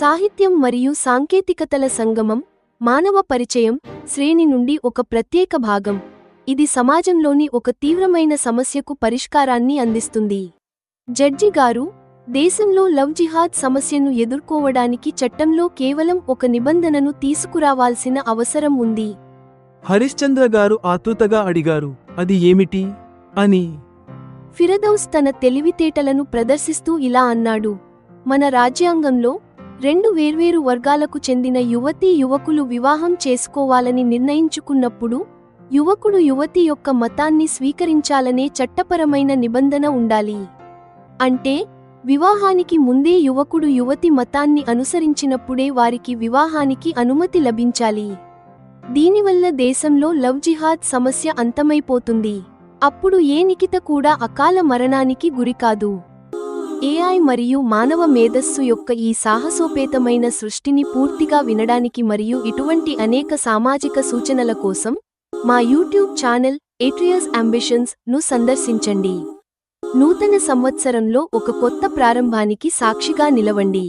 సాహిత్యం మరియు సాంకేతికతల సంగమం మానవ పరిచయం శ్రేణి నుండి ఒక ప్రత్యేక భాగం. ఇది సమాజంలోని ఒక తీవ్రమైన సమస్యకు పరిష్కారాన్ని అందిస్తుంది. జడ్జి గారు దేశంలో లవ్ జిహాద్ సమస్యను ఎదుర్కోవడానికి చట్టంలో కేవలం ఒక నిబంధనను తీసుకురావాల్సిన అవసరం ఉంది. హరిశ్చంద్ర గారు ఆతృతగా అడిగారు అది ఏమిటి? అని. ఫిరదౌస్ తన తెలివితేటలను ప్రదర్శిస్తూ ఇలా అన్నాడు. మన రాజ్యాంగంలో రెండు వేర్వేరు వర్గాలకు చెందిన యువతీ యువకులు వివాహం చేసుకోవాలని నిర్ణయించుకున్నప్పుడు యువకుడు యువతి యొక్క మతాన్ని స్వీకరించాలనే చట్టపరమైన నిబంధన ఉండాలి. అంటే వివాహానికి ముందే యువకుడు యువతి మతాన్ని అనుసరించినప్పుడే వారికి వివాహానికి అనుమతి లభించాలి. దీనివల్ల దేశంలో లవ్ జిహాద్ సమస్య అంతమైపోతుంది. అప్పుడు ఏ నికిత కూడా అకాల మరణానికి గురికాదు. ఏఐ మరియు మానవ మేధస్సు యొక్క ఈ సాహసోపేతమైన సృష్టిని పూర్తిగా వినడానికి మరియు ఇటువంటి అనేక సామాజిక సూచనల కోసం మా యూట్యూబ్ ఛానల్ ఏట్రియస్ అంబిషన్స్ను సందర్శించండి. నూతన సంవత్సరంలో ఒక కొత్త ప్రారంభానికి సాక్షిగా నిలవండి.